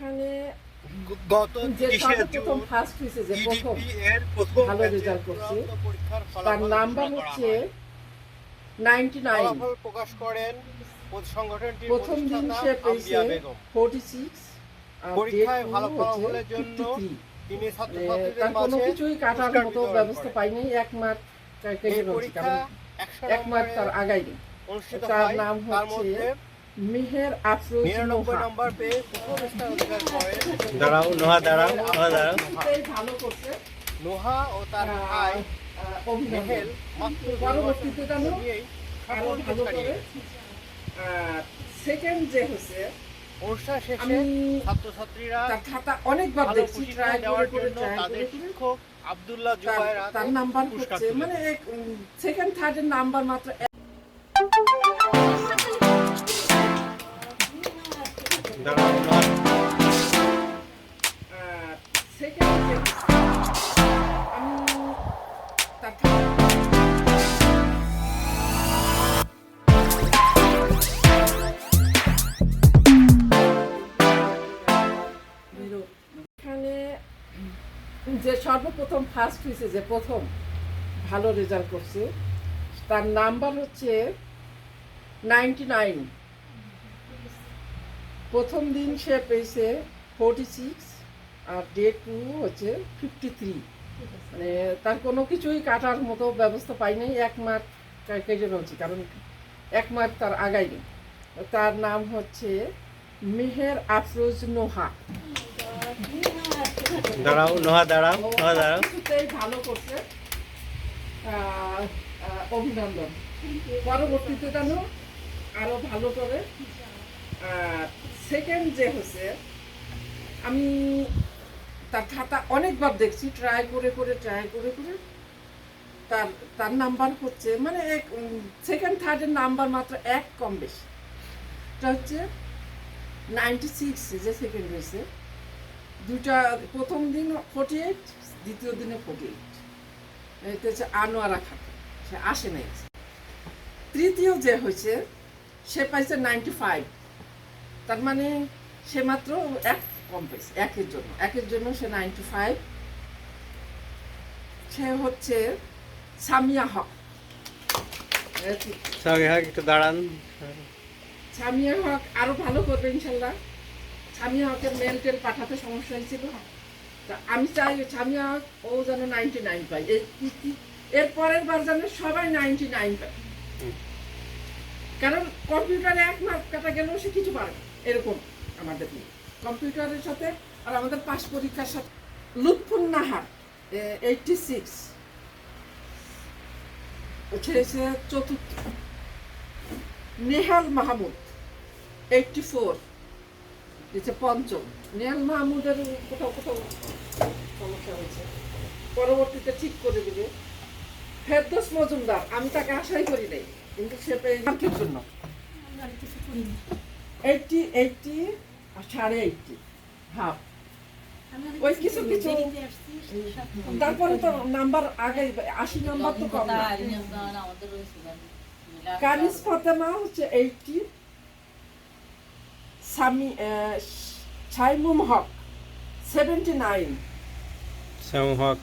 এখানে গত June first হয়েছে যে প্রথম প্রথম ভালো রেজাল্ট করছে। তার নাম্বার হচ্ছে নাইনটি নাইন প্রকাশ করেন প্রথম দিন সে পেয়েছে ফোর্টি সিক্স পরীক্ষায় ভালো ফলাফলের জন্য তিনি তার ছাত্রছাত্রীদের কোনো কিছুই কাটার মতো ব্যবস্থা। পাইনি এক মার্ক কেটে রয়েছে কারণ এক মার্ক তার অনুষ্ঠিত তার নাম হচ্ছে মধ্যে মেহের আফরোজ নিরানব্বই নম্বর পেয়ে প্রথম স্থান অধিকার করেন দাঁড়াও নোহা দাঁড়াও নোহা দাঁড়াও। ভালো করছে। নোহা ও তার ভাই মেহেল মাত্র পরবর্তীতে জানো আরও ভালো করে। সেকেন্ড যে হচ্ছে শেষে ছাত্রছাত্রীরা তার খাতা অনেকবার দেখছি ট্রাই করে করে তাদের শিক্ষক আব্দুল্লাহ তার নাম্বার হচ্ছে মানে সেকেন্ড থার্ডের নাম্বার মাত্র এখানে যে সর্বপ্রথম ফার্স্ট হয়েছে যে প্রথম ভালো রেজাল্ট করছে, তার নাম্বার হচ্ছে নাইনটি নাইন প্রথম দিন সে পেয়েছে ফোরটি সিক্স আর ডে টু হচ্ছে ফিফটি থ্রি মানে তার কোনো কিছুই কাটার মতো ব্যবস্থা পাইনি এক মার্ক কেটে রয়েছে কারণ এক মার্ক তার আগাইনি তার নাম হচ্ছে মেহের আফরোজ নোহা। দাঁড়াও নোহা দাঁড়াও নোহা দাঁড়াও। ভালো করছে। অভিনন্দন। পরবর্তীতে যেন আরও ভালো করে সেকেন্ড যে হচ্ছে আমি তার খাতা অনেকবার দেখছি ট্রাই করে করে ট্রাই করে করে। তার তার নাম্বার হচ্ছে মানে এক সেকেন্ড থার্ডের নাম্বার মাত্র এক কম বেশি। এটা হচ্ছে নাইনটি সিক্স যে সেকেন্ড হয়েছে। দুটা প্রথম দিন ফোর্টি এইট দ্বিতীয় দিনে ফোর্টি এইট এটা হচ্ছে আনোয়ারা খাতা সে আসে নাই। তৃতীয় যে হয়েছে, সে পাইছে নাইনটি ফাইভ তার মানে সে মাত্র এক কম পেয়েছে একের জন্য। একের জন্য সে নাইনটি ফাইভ সে হচ্ছে সামিয়া হক। একটু দাঁড়ান। সামিয়া হক আরও ভালো করবে ইনশাল্লাহ। সামিয়া হকের মেন্টাল পাঠাতে সমস্যা হয়েছিল। তা আমি চাই সামিয়া হক ও যেন নাইনটি নাইন পাই এর পরের বার যেন সবাই নাইনটি নাইন পায়। কারণ কম্পিউটারে এক মার্ক কাটা গেলেও সে কিছু পারে না। এরকম আমাদের কম্পিউটারের সাথে আর আমাদের পাশ পরীক্ষার সাথে। লুৎফুন নাহার এইটটি সিক্স হচ্ছে চতুর্থ। নেহাল মাহমুদ এইটটি ফোর দিচ্ছে পঞ্চম। নেহাল মাহমুদের কোথাও কোথাও সমস্যা হয়েছে। পরবর্তীতে ঠিক করে দিবে। ফেরদোস মজুমদার আমি তাকে আশাই করি নাই কিন্তু সে পেয়ে জন্য। এইটটি এইটটি আর সাড়ে এইটটি হাফ ওই কিছু কিছু তারপরে তো নাম্বার আগে আশি নাম্বার তো কম কানিস ফাতেমা হচ্ছে eighty Sami Saimum Haque seventy nine Shyam Haque.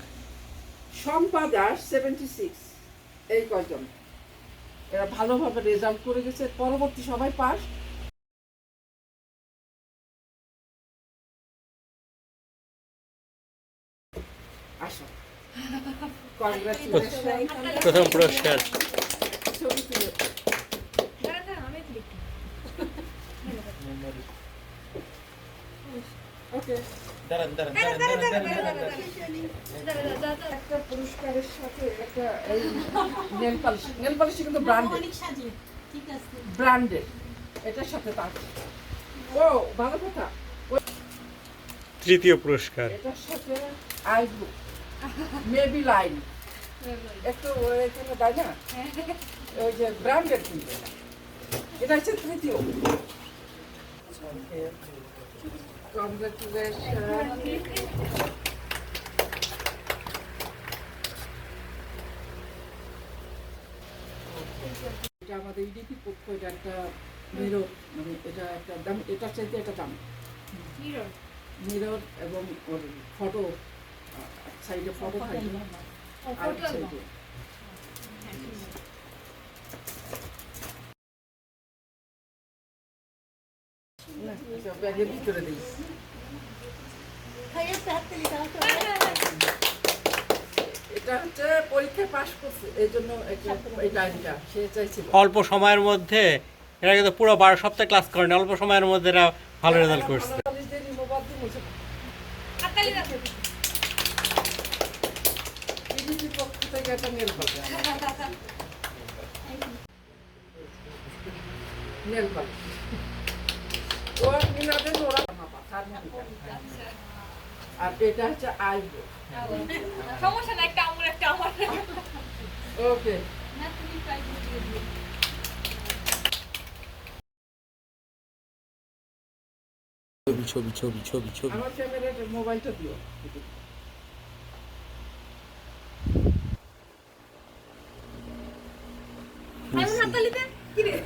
Shampa Das seventy six এই কয়জন? এরা ভালোভাবে রেজাল্ট করে গেছে। পরবর্তী সবাই পাস। আসো। প্রথম পুরস্কার ছবি একটা পুরস্কারের সাথে একটা নেল পালিশ নেল পালিশ কিন্তু ব্র্যান্ডেড ব্র্যান্ডেড এটার সাথে তার। ও ভালো কথা। তৃতীয় পুরস্কার। এটার সাথে আইব্রো। মেবি লাইন একটু এখানে দেয় না ওই যে ব্র্যান্ডেড কিন্তু এটা। হচ্ছে তৃতীয় কংগ্রেচুলেশন এটা আমাদের ইডিপি পক্ষ এটা একটা মানে এটা একটা দাম এটা চাইতে দাম মিরর এবং ফটো সাইডে ফটো থাকবে। আর সাইডে আচ্ছা, ব্যাগের ভিতরে দিই। এটা হচ্ছে পরীক্ষায় পাশ করছে এই জন্য এই লাইনটা সে চাইছিল। অল্প সময়ের মধ্যে এরা কিন্তু পুরো বারো সপ্তাহ ক্লাস করেনি অল্প সময়ের মধ্যে এরা ভালো রেজাল্ট করছে। মিনাদের ওরা আর এটা হচ্ছে আইব্রো সমস্যা না একটা আমার একটা আমার ওকে। ছবি ছবি ছবি ছবি ছবি। আমার ক্যামেরার মোবাইলটা দিও। আমি হাততালিতে কি রে